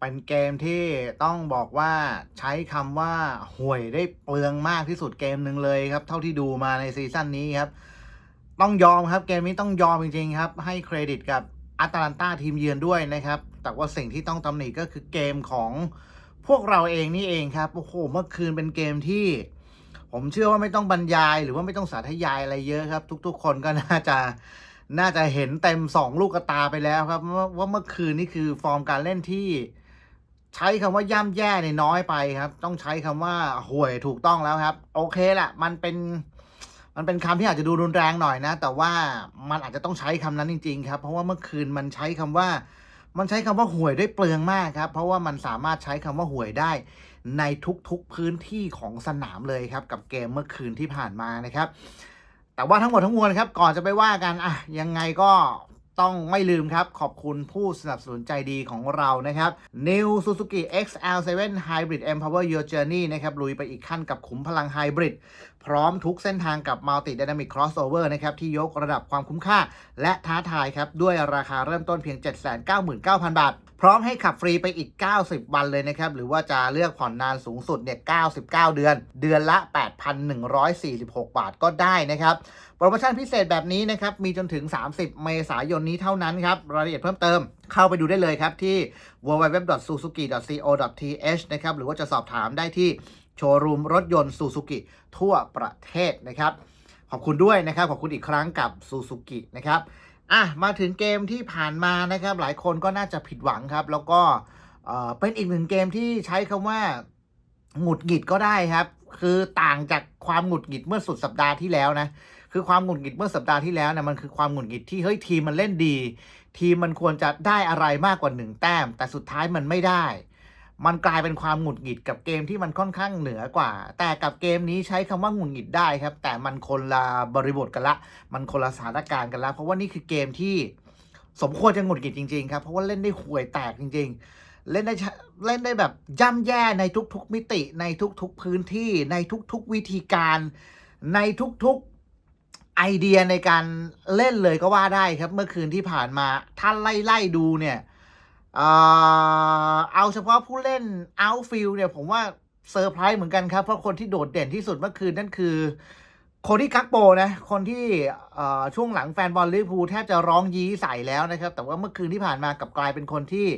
เป็นเกมที่ต้องบอกว่าใช้คำว่าห่วยได้เปลืองมากที่สุดเกมหนึ่งเลยครับ เท่าที่ดูมาในซีซั่นนี้ครับ ต้องยอมครับเกมนี้ต้องยอมจริงๆครับ ให้เครดิตกับอาตาลันตาทีมเยือนด้วยนะครับ แต่ว่าสิ่งที่ต้องตำหนิก็คือเกมของพวกเราเองนี่เองครับโอ้โหเมื่อคืนเป็นเกมที่ ผมเชื่อว่าไม่ต้องบรรยาย หรือว่าไม่ต้องสาธยายอะไรเยอะครับ ทุกๆ คนก็น่าจะน่าจะเห็นเต็มสองลูกกระตาไปแล้วครับว่าเมื่อคืนนี่คือฟอร์มการเล่นที่ ใช้คำว่าย่ำแย่เนี่ยน้อยไปครับ ต้องใช้คำว่าห่วยถูกต้องแล้วครับ โอเคแหละมันเป็น มันเป็นคำที่อาจจะดูรุนแรงหน่อยนะ แต่ว่ามันอาจจะต้องใช้คำนั้นจริง ๆ ครับ เพราะว่าเมื่อคืนมันใช้คำว่า มันใช้คำว่าห่วยได้เปลืองมากครับ เพราะว่ามันสามารถใช้คำว่าห่วยได้ในทุกๆพื้นที่ของสนามเลยครับ กับเกมเมื่อคืนที่ผ่านมานะครับ แต่ว่าทั้งหมดทั้งมวลครับ ก่อนจะไปว่ากันอะยังไงก็ ต้องไม่ลืมครับ ขอบคุณผู้สนับสนุนใจดีของเรานะครับ New Suzuki XL7 Hybrid Empower Your Journey นะครับลุยไปอีกขั้นกับขุมพลังไฮบริดพร้อมทุกเส้นทางกับ Multi Dynamic Crossover นะครับที่ยกระดับความคุ้มค่า และท้าทายครับ ด้วยราคาเริ่มต้นเพียง 799,000 บาท พร้อมให้ขับฟรีไปอีก 90 วันเลยนะครับ หรือว่าจะเลือกผ่อนนานสูงสุดเนี่ย99 เดือน เดือนละ 8,146 บาทก็ได้นะครับ โปรโมชั่นพิเศษแบบนี้นะครับ มีจนถึง 30 เมษายนนี้เท่านั้นครับ รายละเอียดเพิ่มเติมเข้าไปดูได้เลยครับที่ www.suzuki.co.th นะครับ หรือว่าจะสอบถามได้ที่โชว์รูมรถยนต์ซูซูกิทั่วประเทศนะครับ ขอบคุณด้วยนะครับ ขอบคุณอีกครั้งกับซูซูกินะครับ อะมาถึงเกมที่ผ่านมานะครับ หลายคนก็น่าจะผิดหวังครับ แล้วก็เอ่อเป็นอีกหนึ่งเกมที่ใช้คำว่าหงุดหงิดก็ได้ครับ คือต่างจากความหงุดหงิดเมื่อสุดสัปดาห์ที่แล้วนะ คือความหงุดหงิดเมื่อสัปดาห์ที่แล้วเนี่ยมันคือความหงุดหงิดที่เฮ้ยทีมมันเล่นดี ทีมมันควรจะได้อะไรมากกว่าหนึ่งแต้ม แต่สุดท้ายมันไม่ได้ มันกลายเป็นความหงุดหงิดกับเกมที่มันค่อนข้างเหนือกว่า แต่กับเกมนี้ใช้คำว่าหงุดหงิดได้ครับ แต่มันคนละบริบทกันละ มันคนละสถานการณ์กันละ เพราะว่านี่คือเกมที่สมควรจะหงุดหงิดจริงๆครับ เพราะว่าเล่นได้ห่วยแตกจริง ๆ เล่นได้เล่นได้แบบย่ำแย่ในทุกๆมิติ ในทุกๆพื้นที่ ในทุกๆวิธีการ ในทุกๆไอเดียในการเล่นเลยก็ว่าได้ครับ เมื่อคืนที่ผ่านมาถ้าไล่ๆดูเนี่ย เอาเฉพาะผู้เล่น outfield เนี่ยผมว่าเซอร์ไพรส์เหมือนกันครับ เพราะคนที่โดดเด่นที่สุดเมื่อคืนนั่นคือโคดี้กักโปนะ คนที่ช่วงหลังแฟนบอลลิเวอร์พูลแทบจะร้องยี้ใส่แล้วนะครับ แต่ว่าเมื่อคืนที่ผ่านมากับกลายเป็นคนที่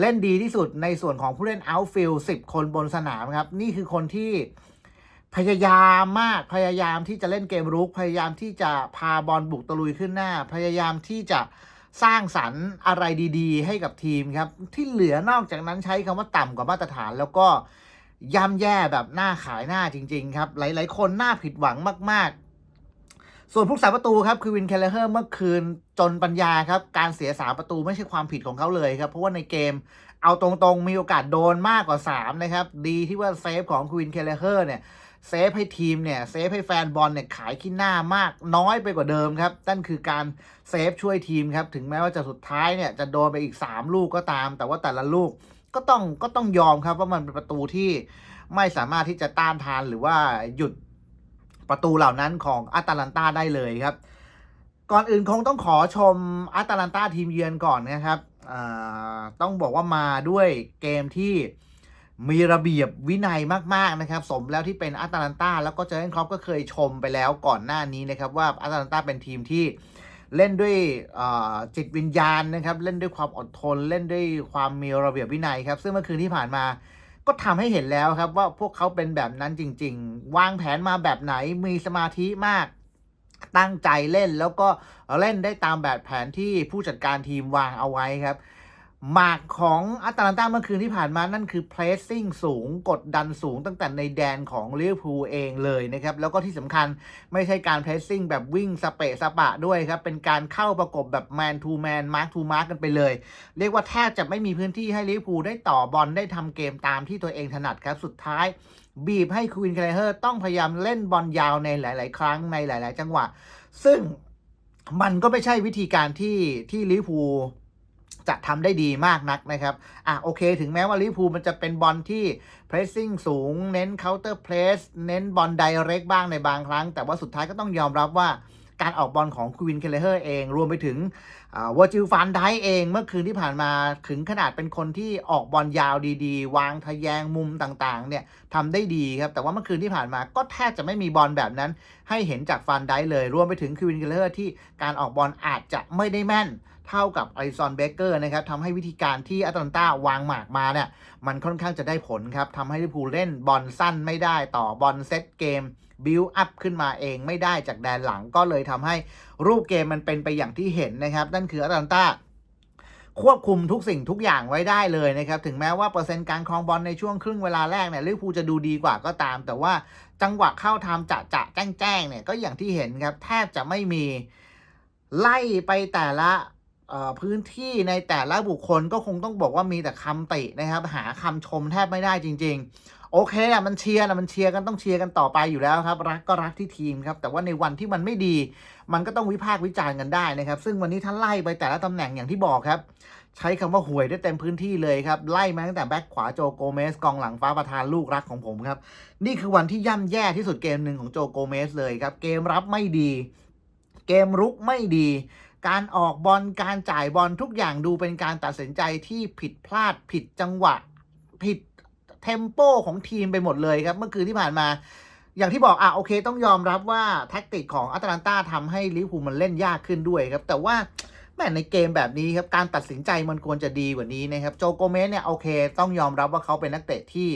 เล่นดีที่สุดในส่วนของผู้เล่น outfield 10คนบนสนามครับ นี่คือคนที่พยายามมากพยายามที่จะเล่นเกมรุก พยายามที่จะพาบอลบุกตะลุยขึ้นหน้า พยายามที่จะ สร้างสรรค์อะไรดีๆ ให้กับทีมครับ ที่เหลือนอกจากนั้นใช้คำว่าต่ำกว่ามาตรฐานแล้วก็ย่ำแย่แบบหน้าขายหน้าจริง ๆ ครับ หลายๆ คนหน่าผิดหวังมาก ๆ ส่วนผู้สาประตูครับคือวินเคลเลอร์เมื่อคืนจนปัญญาครับ การเสียสาประตูไม่ใช่ความผิดของเขาเลยครับ เพราะว่าในเกมเอาตรงๆมีโอกาสโดนมากกว่า 3 นะครับ ดีที่ว่าเซฟของควินเคลเลอร์เนี่ย เซฟให้ทีมเนี่ยเซฟให้แฟนบอลเนี่ยขายขี้หน้ามากน้อยไปกว่าเดิมครับนั่นคือการเซฟช่วยทีมครับถึงแม้ว่าจะสุดท้ายเนี่ยจะโดนไปอีก 3 ลูกก็ตาม แต่ว่าแต่ละลูกก็ต้องก็ต้องยอมครับว่ามันเป็นประตูที่ไม่สามารถที่จะต้านทานหรือว่าหยุดประตูเหล่านั้นของอาตาลันตาได้เลยครับ ก่อนอื่นคงต้องขอชมอาตาลันตาทีมเยือนก่อนนะครับอ่าต้องบอกว่ามาด้วยเกมที่ มีระเบียบวินัยมาก ๆ นะครับ สมแล้วที่เป็นอาตาลันตาแล้วก็เจอร์เกนครอปก็เคยชมไปแล้วก่อนหน้านี้นะครับ ว่าอาตาลันตาเป็นทีมที่เล่นด้วยจิตวิญญาณนะครับ เล่นด้วยความอดทน เล่นด้วยความมีระเบียบวินัยครับซึ่งเมื่อคืนที่ผ่านมาก็ทำให้เห็นแล้วครับว่าพวกเขาเป็นแบบนั้นจริง ๆ วางแผนมาแบบไหนมีสมาธิมากตั้งใจเล่นแล้วก็เล่นได้ตามแบบแผนที่ผู้จัดการทีมวางเอาไว้ครับ หมากของอัตแลนตาเมื่อคืนที่ผ่านมานั่นคือ pressing สูงกดดันสูงตั้งแต่ในแดนของลิเวอร์พูลเองเลยนะครับ แล้วก็ที่สำคัญไม่ใช่การ pressing แบบวิ่งสเปะสปะด้วยครับ เป็นการเข้าประกบแบบ man to man mark to mark กันไปเลย เรียกว่าแทบจะไม่มีพื้นที่ให้ลิเวอร์พูลได้ต่อบอลได้ทำเกมตามที่ตัวเองถนัดครับสุดท้ายบีบให้ควินเคลเฮอร์ต้องพยายามเล่นบอลยาวในหลาย ๆ ครั้งในหลาย ๆ จังหวะ ซึ่งมันก็ไม่ใช่วิธีการที่ที่ลิเวอร์พูล จะทำได้ดีมากนักนะครับ อะโอเค ถึงแม้ว่าลิเวอร์พูลมันจะเป็นบอลที่ pressing สูง เน้น counter press เน้นบอล direct บ้างในบางครั้ง แต่ว่าสุดท้ายก็ต้องยอมรับว่าการออกบอลของควินเคเลเฮอร์เอง รวมไปถึง วอร์จิลฟานไดเองเมื่อคืนที่ผ่านมาถึงขนาดเป็นคนที่ออกบอลยาวดีๆ วางทะแยงมุมต่างๆเนี่ยทำได้ดีครับ แต่ว่าเมื่อคืนที่ผ่านมาก็แทบจะไม่มีบอลแบบนั้น ให้เห็นจากฟานไดเลย รวมไปถึงควินเคเลเฮอร์ที่การออกบอลอาจจะไม่ได้แม่นเท่ากับไอซอนเบเกอร์นะครับทำให้วิธีการที่แอตแลนตาวางหมากมาเนี่ยมันค่อนข้างจะได้ผลครับทำให้ลิเวอร์พูลเล่นบอลสั้นไม่ได้ต่อบอลเซตเกมบิลอัพขึ้นมาเองไม่ได้จากแดนหลังก็เลยทำให้ รูปเกมมันเป็นไปอย่างที่เห็นนะครับนั่นคือแอตแลนตาควบคุมทุกสิ่งทุกอย่างไว้ได้เลยนะครับ ถึงแม้ว่าเปอร์เซ็นต์การครองบอลในช่วงครึ่งเวลาแรกเนี่ยลิเวอร์พูลจะดูดีกว่าก็ตาม แต่ว่าจังหวะเข้าทำจะจะแจ้งแจ้งเนี่ยก็อย่างที่เห็นครับแทบจะไม่มีไล่ไปแต่ละพื้นที่ในแต่ละบุคคลก็คงต้องบอกว่ามีแต่คำตินะครับ หาคำชมแทบไม่ได้จริง ๆโอเคอะมันเชียร์นะมันเชียร์กันต้องเชียร์กันต่อไปอยู่แล้วครับ รักก็รักที่ทีมครับ แต่ว่าในวันที่มันไม่ดี มันก็ต้องวิพากษ์วิจารณ์กันได้นะครับ ซึ่งวันนี้ท่านไล่ไปแต่ละตำแหน่งอย่างที่บอกครับ ใช้คำว่าห่วยได้เต็มพื้นที่เลยครับ ไล่มาตั้งแต่แบ็คขวาโจโกเมสกองหลังฟ้าประธานลูกรักของผมครับ นี่คือวันที่ย่ำแย่ที่สุดเกมหนึ่งของโจโกเมสเลยครับ เกมรับไม่ดี เกมรุกไม่ดีการออกบอล การจ่ายบอลทุกอย่างดูเป็นการตัดสินใจที่ผิดพลาดผิดจังหวะ ผิด เทมโปของทีมไปหมดเลยครับ เมื่อคืนที่ผ่านมา อย่างที่บอกอะโอเค ต้องยอมรับว่าแท็กติกของอัตแลนตาทำให้ลิเวอร์พูลมันเล่นยากขึ้นด้วยครับ แต่ว่าแม่ในเกมแบบนี้ครับการตัดสินใจมันควรจะดีกว่านี้นะครับโจโกเมสเนี่ยโอเค ต้องยอมรับว่าเขาเป็นนักเตะที่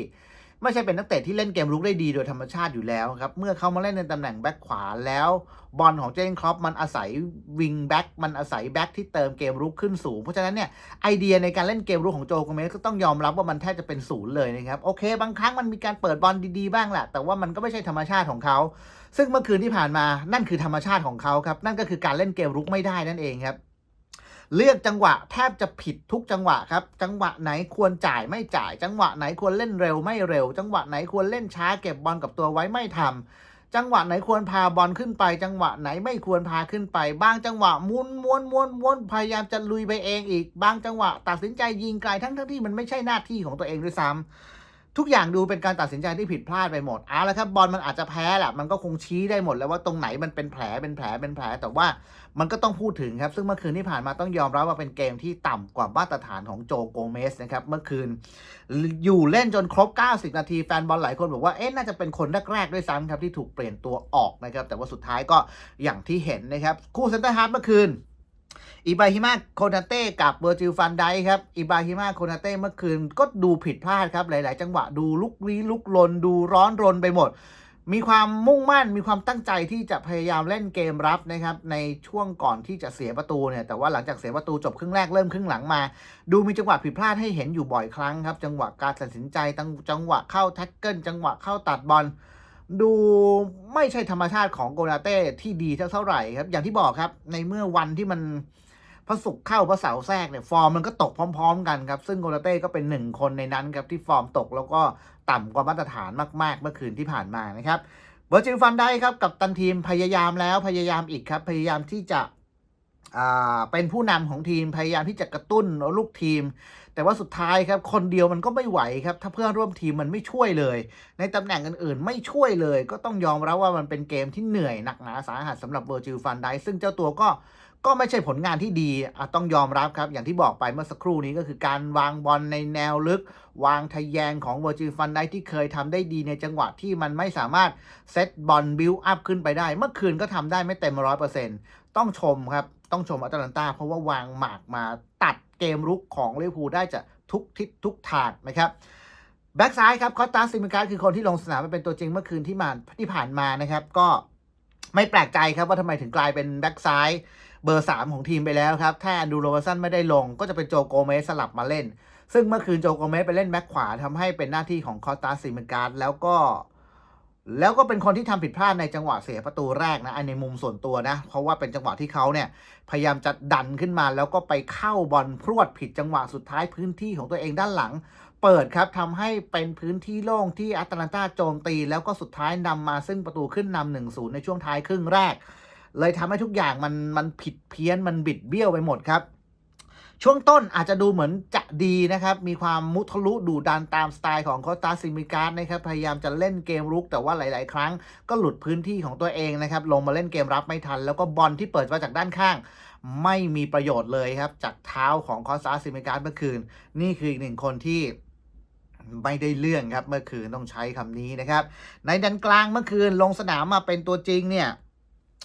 ไม่ใช่เป็นนักเตะที่เล่นเกมรุกได้ดีโดยธรรมชาติอยู่แล้วครับ เมื่อเขามาเล่นในตำแหน่งแบ็คขวาแล้ว บอลของเจนครอปมันอาศัยวิงแบ็กมันอาศัยแบ็กที่เติมเกมรุกขึ้นสูง เพราะฉะนั้นเนี่ยไอเดียในการเล่นเกมรุกของโจโกเมสก็ต้องยอมรับว่ามันแทบจะเป็นศูนย์เลยนะครับโอเค บางครั้งมันมีการเปิดบอลดีๆบ้างแหละแต่ว่ามันก็ไม่ใช่ธรรมชาติของเขาซึ่งเมื่อคืนที่ผ่านมานั่นคือธรรมชาติของเขาครับนั่นก็คือการเล่นเกมรุกไม่ได้นั่นเองครับ เลือกจังหวะแทบจะผิดทุกจังหวะครับ จังหวะไหนควรจ่ายไม่จ่าย จังหวะไหนควรเล่นเร็วไม่เร็ว จังหวะไหนควรเล่นช้าเก็บบอลกับตัวไว้ไม่ทำจังหวะไหนควรพาบอลขึ้นไป จังหวะไหนไม่ควรพาขึ้นไป บางจังหวะม้วนม้วนม้วนม้วนพยายามจะลุยไปเองอีก บางจังหวะตัดสินใจยิงไกลทั้งทั้งที่มันไม่ใช่หน้าที่ของตัวเองด้วยซ้ำ ทุกอย่างดูเป็นการตัดสินใจที่ผิดพลาดไปหมดเอาละครับบอลมันอาจจะแพ้แหละมันก็คงชี้ได้หมดแล้วว่าตรงไหนมันเป็นแผลเป็นแผลเป็นแผล แต่ว่ามันก็ต้องพูดถึงครับ ซึ่งเมื่อคืนที่ผ่านมาต้องยอมรับว่าเป็นเกมที่ต่ำกว่ามาตรฐานของโจโกเมสนะครับเมื่อคืนอยู่เล่นจนครบ 90 นาทีแฟนบอลหลายคนบอกว่าเอ๊ะน่าจะเป็นคนแรกๆด้วยซ้ำครับที่ถูกเปลี่ยนตัวออกนะครับแต่ว่าสุดท้ายก็อย่างที่เห็นนะครับคู่เซนเตอร์ฮาร์ดเมื่อคืน อิบราฮิมาโคนาเต้กับเบอร์จิลฟันไดครับอิบราฮิมาโคนาเต้เมื่อคืนก็ดูผิดพลาดครับ หลาย ๆ จังหวะดูลุกลี้ลุกลน ดูร้อนรนไปหมด มีความมุ่งมั่นมีความตั้งใจที่จะพยายามเล่นเกมรับนะครับ ในช่วงก่อนที่จะเสียประตูเนี่ยแต่ว่าหลังจากเสียประตูจบครึ่งแรกเริ่มครึ่งหลังมา ดูมีจังหวะผิดพลาดให้เห็นอยู่บ่อยครั้งครับ จังหวะการตัดสินใจจังหวะเข้าแท็กเกิลจังหวะเข้าตัดบอล ดูไม่ใช่ธรรมชาติของโกนาเต้ที่ดีเท่าไหร่ครับ อย่างที่บอกครับ ในเมื่อวันที่มันพระศุกร์เข้าพระเสาร์แทรกเนี่ยฟอร์มมันก็ตกพร้อม ๆ กันครับ ซึ่งโกนาเต้ก็เป็นหนึ่งคนในนั้นครับที่ฟอร์มตกแล้วก็ต่ำกว่ามาตรฐานมาก ๆ เมื่อคืนที่ผ่านมานะครับเวอร์จิลฟันได้ครับกับตันทีมพยายามแล้วพยายามอีกครับ พยายามที่จะ เป็นผู้นำของทีมพยายามที่จะกระตุ้นลูกทีม แต่ว่าสุดท้ายครับคนเดียวมันก็ไม่ไหวครับ ถ้าเพื่อนร่วมทีมมันไม่ช่วยเลย ในตำแหน่งอื่นๆ ไม่ช่วยเลย ก็ต้องยอมรับว่ามันเป็นเกมที่เหนื่อยหนักหนาสาหัสสำหรับเวอร์จิลฟันได้ซึ่งเจ้าตัวก็ก็ไม่ใช่ผลงานที่ดีต้องยอมรับครับ อย่างที่บอกไปเมื่อสักครู่นี้ก็คือการวางบอลในแนวลึก วางทะแยงของเวอร์จิลฟันได้ที่เคยทำได้ดีในจังหวะที่มันไม่สามารถเซตบอลบิลอัพขึ้นไปได้ เมื่อคืนก็ทำได้ไม่เต็มร้อยเปอร์เซ็นต์ต้องชมครับ ต้องชมอัตแลนตาเพราะว่าวางหมากมาตัดเกมรุกของลิเวอร์พูลได้จะทุกทิศทุกทางนะครับแบ็กซ้ายครับคอสตาซิมิการคือคนที่ลงสนามไปเป็นตัวจริงเมื่อคืนที่มาที่ผ่านมานะครับ ก็ไม่แปลกใจครับว่าทำไมถึงกลายเป็นแบ็กซ้ายเบอร์ 3 ของทีมไปแล้วครับ ถ้าแอนดูโรเบอร์สันไม่ได้ลง ก็จะเป็นโจโกเมสสลับมาเล่น ซึ่งเมื่อคืนโจโกเมสไปเล่นแบ็คขวาทำให้เป็นหน้าที่ของคอสตาซิมิการ์แล้วก็ แล้วก็เป็นคนที่ทำผิดพลาดในจังหวะเสียประตูแรกนะในมุมส่วนตัวนะ เพราะว่าเป็นจังหวะที่เขาเนี่ยพยายามจะดันขึ้นมา แล้วก็ไปเข้าบอลพรวดผิดจังหวะสุดท้ายพื้นที่ของตัวเองด้านหลัง เปิดครับทำให้เป็นพื้นที่โล่งที่แอตแลนตาโจมตี แล้วก็สุดท้ายนำมาซึ่งประตูขึ้นนำหนึ่งศูนย์ในช่วงท้ายครึ่งแรก เลยทำให้ทุกอย่างมันมันผิดเพี้ยนมันบิดเบี้ยวไปหมดครับ ช่วงต้นอาจจะดูเหมือนจะดีนะครับ มีความมุทะลุดูดันตามสไตล์ของโคสตาซิมิการ์นะครับ พยายามจะเล่นเกมรุก แต่ว่าหลาย ๆ ครั้งก็หลุดพื้นที่ของตัวเองนะครับ ลงมาเล่นเกมรับไม่ทัน แล้วก็บอลที่เปิดมาจากด้านข้าง ไม่มีประโยชน์เลยครับ จากเท้าของคอสตาซิมิการ์เมื่อคืน นี่คืออีกหนึ่งคนที่ไม่ได้เรื่องครับเมื่อคืนต้องใช้คำนี้นะครับ ในดันกลางเมื่อคืนลงสนามมาเป็นตัวจริงเนี่ย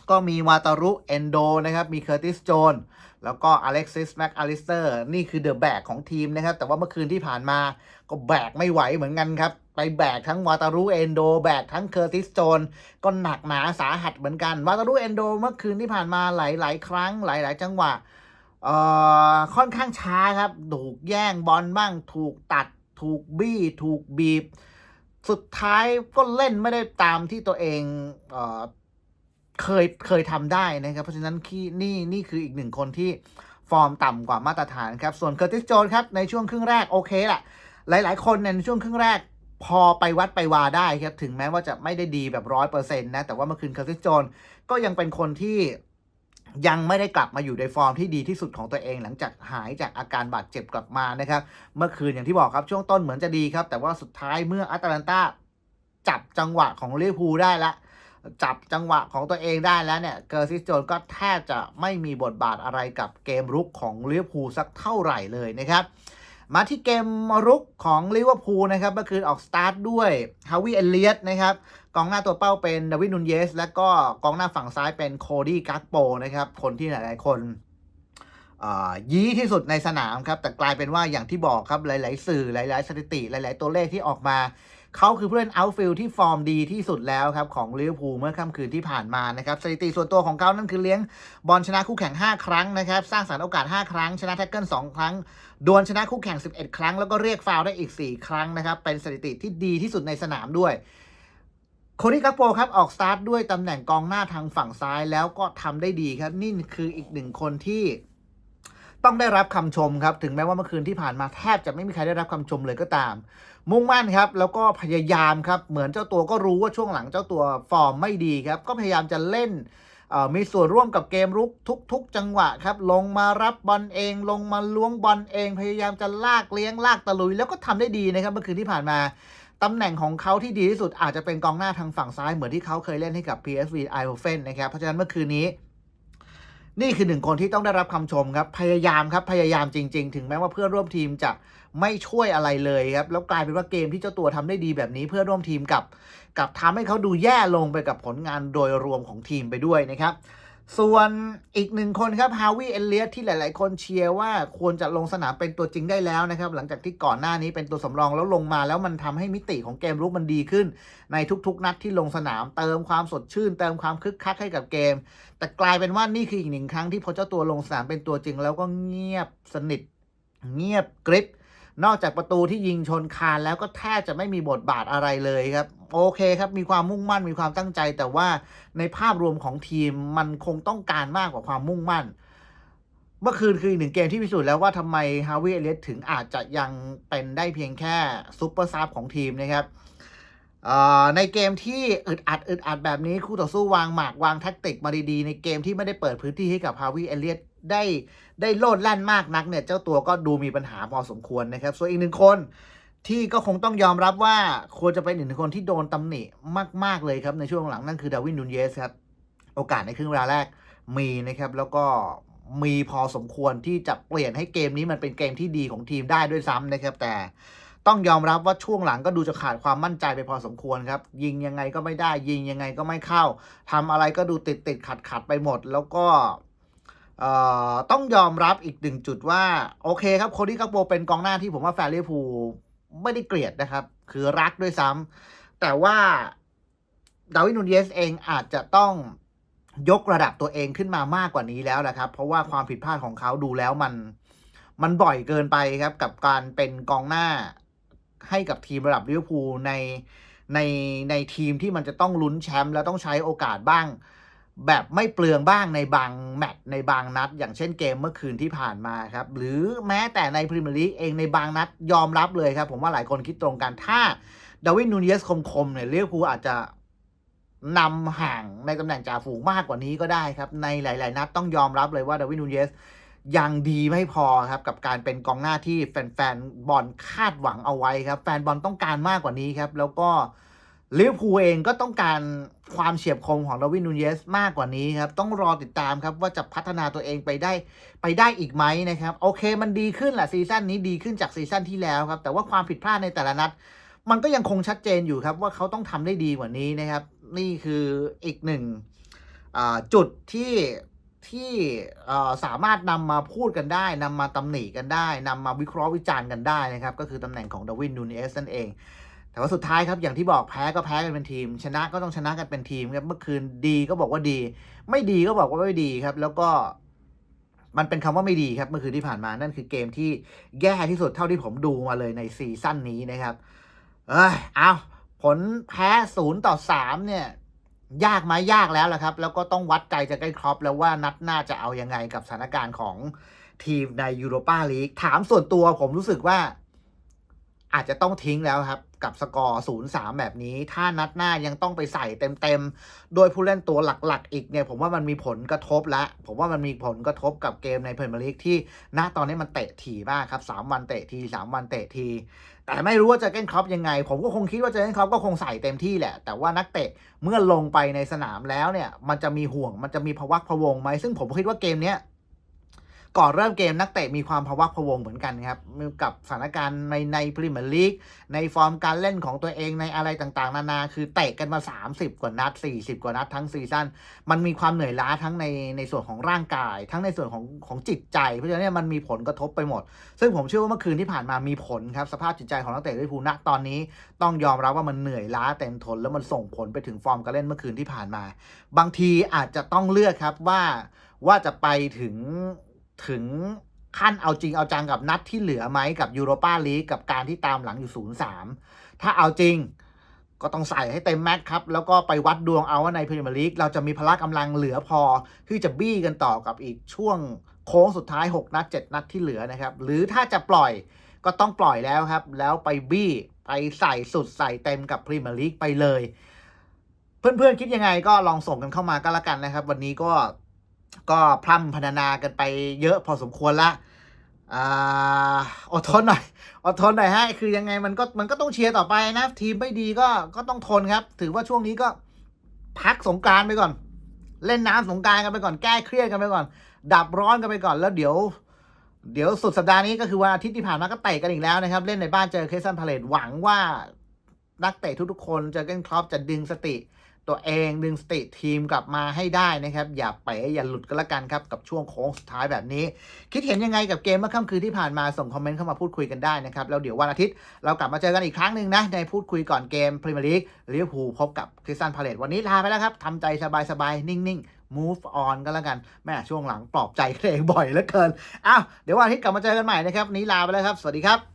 ก็มีวาตารุเอนโดนะครับ มีเคอร์ติสโจนแล้วก็อเล็กซิสแม็กอลิสเตอร์นี่คือเดอะแบกของทีมนะครับ แต่ว่าเมื่อคืนที่ผ่านมาก็แบกไม่ไหวเหมือนกันครับ ไปแบกทั้งวาตารุเอนโดแบกทั้งเคอร์ติสโจนก็หนักหนาสาหัสเหมือนกันวาตารุเอนโดเมื่อคืนที่ผ่านมาหลาย ๆ ครั้งหลาย ๆ จังหวะเอ่อค่อนข้างช้าครับ ถูกแย่งบอลบ้าง ถูกตัด ถูกบี้ถูกบีบ สุดท้ายก็เล่นไม่ได้ตามที่ตัวเองเอ่อ เคยเคยทำได้นะครับ เพราะฉะนั้นคีนี่นี่คืออีกหนึ่งคนที่ฟอร์มต่ำกว่ามาตรฐานครับ ส่วนเคอร์ติสโจนครับ ในช่วงครึ่งแรกโอเคแหละ หลาย ๆ คนในช่วงครึ่งแรกพอไปวัดไปวาได้ครับ ถึงแม้ว่าจะไม่ได้ดีแบบร้อยเปอร์เซ็นต์นะ แต่ว่าเมื่อคืนเคอร์ติสโจนก็ยังเป็นคนที่ยังไม่ได้กลับมาอยู่ในฟอร์มที่ดีที่สุดของตัวเอง หลังจากหายจากอาการบาดเจ็บกลับมานะครับ เมื่อคืนอย่างที่บอกครับช่วงต้นเหมือนจะดีครับ แต่ว่าสุดท้ายเมื่ออาตาลันตาจับจังหวะของลิเวอร์พูลได้ละ จับจังหวะของตัวเองได้แล้วเนี่ยเกอร์ซิสโจนก็แทบจะไม่มีบทบาทอะไรกับเกมรุกของลิเวอร์พูลสักเท่าไหร่เลยนะครับ มาที่เกมรุกของลิเวอร์พูลนะครับเมื่อคืนออกสตาร์ทด้วยฮาวิเอเลียตนะครับกองหน้าตัวเป้าเป็นดาวิดนูนเยส และก็กองหน้าฝั่งซ้ายเป็นโคดี้กักโปนะครับคนที่หลายๆคนยี้ที่สุดในสนามครับ แต่กลายเป็นว่าอย่างที่บอกครับหลาย ๆ สื่อหลาย ๆ สถิติหลาย ๆ ตัวเลขที่ออกมา เขาคือผู้เล่นเอาท์ฟิลด์ที่ฟอร์มดีที่สุดแล้วครับ ของลิเวอร์พูลเมื่อค่ำคืนที่ผ่านมานะครับสถิติส่วนตัวของเขานั่นคือเลี้ยงบอลชนะคู่แข่ง 5 ครั้งนะครับ สร้างสรรค์โอกาส 5 ครั้ง ชนะแท็กเกิล2ครั้งดวลชนะคู่แข่ง 11 ครั้ง แล้วก็เรียกฟาวได้อีก 4 ครั้งนะครับ เป็นสถิติที่ดีที่สุดในสนามด้วยโคนี่กักโปครับ ออกสตาร์ทด้วยตำแหน่งกองหน้าทางฝั่งซ้ายแล้วก็ทำได้ดีครับ นี่คืออีกหนึ่งคนที่ต้องได้รับคำชมครับ ถึงแม้ว่าเมื่อคืนที่ผ่านมาแทบจะไม่มีใครได้รับคำชมเลยก็ตาม มุ่งมั่นครับ แล้วก็พยายามครับ เหมือนเจ้าตัวก็รู้ว่าช่วงหลังเจ้าตัวฟอร์มไม่ดีครับ ก็พยายามจะเล่นมีส่วนร่วมกับเกมรุกทุก ๆ จังหวะครับ ลงมารับบอลเอง ลงมาล้วงบอลเอง พยายามจะลากเลี้ยงลากตะลุย แล้วก็ทำได้ดีนะครับเมื่อคืนที่ผ่านมาตำแหน่งของเขาที่ดีที่สุดอาจจะเป็นกองหน้าทางฝั่งซ้ายเหมือนที่เขาเคยเล่นให้กับ PSV Eindhoven นะครับเพราะฉะนั้นเมื่อคืนนี้ นี่คือหนึ่งคนที่ต้องได้รับคำชมครับ พยายามครับ พยายามจริง ๆ ถึงแม้ว่าเพื่อนร่วมทีมจะไม่ช่วยอะไรเลยครับ แล้วกลายเป็นว่าเกมที่เจ้าตัวทำได้ดีแบบนี้เพื่อนร่วมทีมกับ กับทำให้เขาดูแย่ลงไปกับผลงานโดยรวมของทีมไปด้วยนะครับ ส่วนอีกหนึ่งคนครับฮาวิเอเลียที่หลาย ๆ คนเชียร์ว่าควรจะลงสนามเป็นตัวจริงได้แล้วนะครับ หลังจากที่ก่อนหน้านี้เป็นตัวสำรองแล้วลงมาแล้วมันทำให้มิติของเกมรุกมันดีขึ้น ในทุก ๆ นัดที่ลงสนามเติมความสดชื่น เติมความคึกคักให้กับเกม แต่กลายเป็นว่านี่คืออีกหนึ่งครั้งที่พอเจ้าตัวลงสนามเป็นตัวจริง แล้วก็เงียบสนิท เงียบกริบ นอกจากประตูที่ยิงชนคานแล้วก็แทบจะไม่มีบทบาทอะไรเลยครับ โอเคครับ มีความมุ่งมั่นมีความตั้งใจ แต่ว่าในภาพรวมของทีมมันคงต้องการมากกว่าความมุ่งมั่น เมื่อคืนคืออีกหนึ่งเกมที่พิสูจน์แล้วว่าทำไมฮาวิเอเลสถึงอาจจะยังเป็นได้เพียงแค่ซุปเปอร์ซับของทีมนะครับในเกมที่อึดอัดอึดอัดแบบนี้คู่ต่อสู้วางหมากวางแท็กติกมาดีๆ ในเกมที่ไม่ได้เปิดพื้นที่ให้กับฮาวิเอเลสได้ ได้โลดแล่นมากนักเนี่ยเจ้าตัวก็ดูมีปัญหาพอสมควรนะครับ ส่วนอีกหนึ่งคนที่ก็คงต้องยอมรับว่าควรจะเป็นหนึ่งคนที่โดนตำหนิมาก ๆ เลยครับในช่วงหลังนั่นคือดาวินนูนเยสครับโอกาสในครึ่งเวลาแรกมีนะครับ แล้วก็มีพอสมควรที่จะเปลี่ยนให้เกมนี้มันเป็นเกมที่ดีของทีมได้ด้วยซ้ำนะครับ แต่ต้องยอมรับว่าช่วงหลังก็ดูจะขาดความมั่นใจไปพอสมควรครับ ยิงยังไงก็ไม่ได้ยิงยังไงก็ไม่เข้าทำอะไรก็ดูติดติดขัดขัดไปหมด แล้วก็ ต้องยอมรับอีกหนึ่งจุดว่า โอเคครับโคดี้กักโปเป็นกองหน้าที่ผมว่าแฟนลิเวอร์พูไม่ได้เกลียดนะครับ คือรักด้วยซ้ำแต่ว่าดาวินูนเยสเองอาจจะต้องยกระดับตัวเองขึ้นมามากกว่านี้แล้วนะครับ เพราะว่าความผิดพลาดของเขาดูแล้วมันมันบ่อยเกินไปครับ กับการเป็นกองหน้าให้กับทีมระดับลิเวอร์พูลในในในทีมที่มันจะต้องลุ้นแชมป์แล้วต้องใช้โอกาสบ้าง แบบไม่เปลืองบ้างในบางแมตช์ในบางนัด อย่างเช่นเกมเมื่อคืนที่ผ่านมาครับ หรือแม้แต่ในพรีเมียร์ลีกเองในบางนัดยอมรับเลยครับ ผมว่าหลายคนคิดตรงกันถ้าดาวินนูนเยสคมๆเนี่ยเลิเวอร์พูอาจจะนำห่างในตำแหน่งจ่าฝูงมากกว่านี้ก็ได้ครับ ในหลาย ๆ นัดต้องยอมรับเลยว่าดาวินนูนเยสยังดีไม่พอครับ กับการเป็นกองหน้าที่แฟนๆบอลคาดหวังเอาไว้ครับ แฟนบอลต้องการมากกว่านี้ครับ แล้วก็ ลิเวอร์พูลเองก็ต้องการความเฉียบคมของดาวินนูเยสมากกว่านี้ครับ ต้องรอติดตามครับว่าจะพัฒนาตัวเองไปได้ไปได้อีกไหมนะครับ โอเคมันดีขึ้นแหละซีซั่นนี้ดีขึ้นจากซีซั่นที่แล้วครับ แต่ว่าความผิดพลาดในแต่ละนัด มันก็ยังคงชัดเจนอยู่ครับ ว่าเขาต้องทำได้ดีกว่านี้นะครับ นี่คืออีกหนึ่งจุดที่ที่สามารถนำมาพูดกันได้นำมาตำหนิกันได้นำมาวิเคราะห์วิจารณ์กันได้นะครับ ก็คือตำแหน่งของดาวินนูนเอสนั่นเอง แต่ว่าสุดท้ายครับอย่างที่บอกแพ้ก็แพ้กันเป็นทีม ชนะก็ต้องชนะกันเป็นทีมครับเมื่อคืนดีก็บอกว่าดี ไม่ดีก็บอกว่าไม่ดีครับ แล้วก็มันเป็นคำว่าไม่ดีครับเมื่อคืนที่ผ่านมานั่นคือเกมที่แย่ที่สุดเท่าที่ผมดูมาเลยในซีซั่นนี้นะครับ เอ้ยเอาผลแพ้ศูนย์ต่อสามเนี่ย ยากไหมยากแล้วละครับ แล้วก็ต้องวัดใจจากใกล้ครอปแล้วว่านัดหน้าจะเอายังไงกับสถานการณ์ของทีมในยูโรปาลีกถามส่วนตัวผมรู้สึกว่า อาจจะต้องทิ้งแล้วครับ กับสกอร์ศูนย์สามแบบนี้ ถ้านัดหน้ายังต้องไปใส่เต็มๆ โดยผู้เล่นตัวหลักๆ อีกเนี่ย ผมว่ามันมีผลกระทบแล้วผมว่ามันมีผลกระทบกับเกมในเพรีเมียร์ลีกที่ณตอนนี้มันเตะถี่มากครับสามวันเตะทีสามวันเตะที แต่ไม่รู้ว่าจะเก้นครอปยังไง ผมก็คงคิดว่าจะเก้นครอปก็คงใส่เต็มที่แหละ แต่ว่านักเตะเมื่อลงไปในสนามแล้วเนี่ย มันจะมีห่วง มันจะมีภวักพะวงไหมซึ่งผมคิดว่าเกมเนี้ย ก่อนเริ่มเกมนักเตะมีความพะวักพวงเหมือนกันครับกับสถานการณ์ในในพรีเมียร์ลีกในฟอร์มการเล่นของตัวเองในอะไรต่างๆ นานา คือเตะกันมา 30 กว่านัด 40 กว่านัดทั้งซีซั่นมันมีความเหนื่อยล้าทั้งในในส่วนของร่างกาย ทั้งในส่วนของของจิตใจ เพราะฉะนั้นมันมีผลกระทบไปหมด ซึ่งผมเชื่อว่าเมื่อคืนที่ผ่านมามีผลครับสภาพจิตใจของนักเตะลิเวอร์พูลณตอนนี้ต้องยอมรับว่ามันเหนื่อยล้าเต็มทน แล้วมันส่งผลไปถึงฟอร์มการเล่นเมื่อคืนที่ผ่านมา บางทีอาจจะต้องเลือกครับว่าว่าจะไปถึง ถึงขั้นเอาจริงเอาจังกับนัดที่เหลือไหมกับยูโรปาลีกกับการที่ตามหลังอยู่ 0-3 ถ้าเอาจริงก็ต้องใส่ให้เต็มแม็กซ์ครับ แล้วก็ไปวัดดวงเอาว่าในพรีเมียร์ลีกเราจะมีพละกำลังเหลือพอ ที่จะบี้กันต่อกับอีกช่วงโค้งสุดท้าย 6 นัด 7 นัดที่เหลือนะครับ หรือถ้าจะปล่อยก็ต้องปล่อยแล้วครับ แล้วไปบี้ไปใส่สุดใส่เต็มกับพรีเมียร์ลีกไปเลย เพื่อนๆคิดยังไงก็ลองส่งกันเข้ามาก็แล้วกันนะครับ วันนี้ก็ ก็พร่ำพรรณนากันไปเยอะพอสมควรละอ่าอดทนหน่อย อดทนหน่อยฮะ คือยังไงมันก็มันก็ต้องเชียร์ต่อไปนะ ทีมไม่ดีก็ก็ต้องทนครับ ถือว่าช่วงนี้ก็พักสงการไปก่อน เล่นน้ำสงการกันไปก่อนแก้เครียดกันไปก่อน ดับร้อนกันไปก่อนแล้วเดี๋ยว เดี๋ยวสุดสัปดาห์นี้ก็คือวันอาทิตย์ที่ผ่านมาก็เตะกันอีกแล้วนะครับ เล่นในบ้านเจอเคสันพาเลตหวังว่านักเตะทุกๆคนเจอเกนครอปจะดึงสติ ตัวเองดึงสติทีมกลับมาให้ได้นะครับ อย่าเป๋อย่าหลุดก็แล้วกันครับ กับช่วงโค้งสุดท้ายแบบนี้ คิดเห็นยังไงกับเกมเมื่อค่ำคืนที่ผ่านมาส่งคอมเมนต์เข้ามาพูดคุยกันได้นะครับ แล้วเดี๋ยววันอาทิตย์เรากลับมาเจอกันอีกครั้งหนึ่งนะ ในพูดคุยก่อนเกมพรีเมียร์ลีกลิเวอร์พูลพบกับคริสตันพาเลตวันนี้ลาไปแล้วครับทำใจสบายๆนิ่งๆ move on ก็แล้วกัน แม่ช่วงหลังปลอบใจตัวเองบ่อยเหลือเกิน อ้าว เดี๋ยววันอาทิตย์กลับมาเจอกันใหม่นะครับนนี้ลาไปแล้วครับ สวัสดีครับ